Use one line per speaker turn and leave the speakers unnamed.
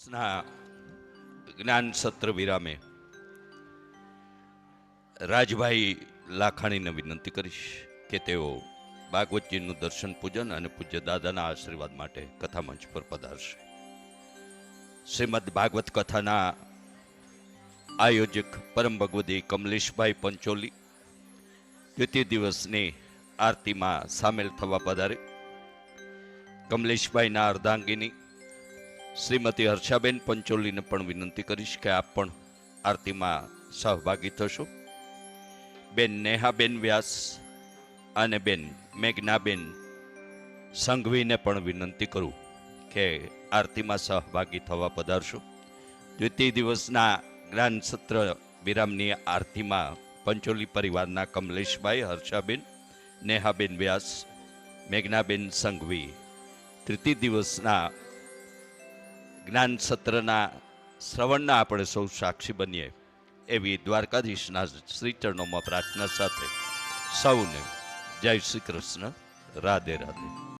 ના જ્ઞાન સત્ર વિરામે રાજભાઈ લાખાણીને વિનંતી કરીશ કે તેઓ ભાગવતજીનું દર્શન પૂજન અને પૂજ્ય દાદાના આશીર્વાદ માટે કથા મંચ પર પધારશે શ્રીમદ ભાગવત કથાના આયોજક પરમ ભગવતી કમલેશભાઈ પંચોલી દ્વિતીય દિવસની આરતીમાં સામેલ થવા પધારે કમલેશભાઈના અર્ધાંગીની શ્રીમતી હર્ષાબેન પંચોલીને પણ વિનંતી કરીશ કે આપ પણ આરતીમાં સહભાગી થશો. બેન નેહાબેન વ્યાસ અને બેન મેઘનાબેન સંઘવીને પણ વિનંતી કરું કે આરતીમાં સહભાગી થવા પધારશો. દ્વિતીય દિવસના જ્ઞાન સત્ર વિરામની આરતીમાં પંચોલી પરિવારના કમલેશભાઈ, હર્ષાબેન, નેહાબેન વ્યાસ, મેઘનાબેન સંઘવી, તૃતીય દિવસના જ્ઞાન સત્રના શ્રવણના આપણે સૌ સાક્ષી બનીએ એવી દ્વારકાધીશના શ્રીચરણોમાં પ્રાર્થના સાથે સૌને જય શ્રી કૃષ્ણ. રાધે રાધે.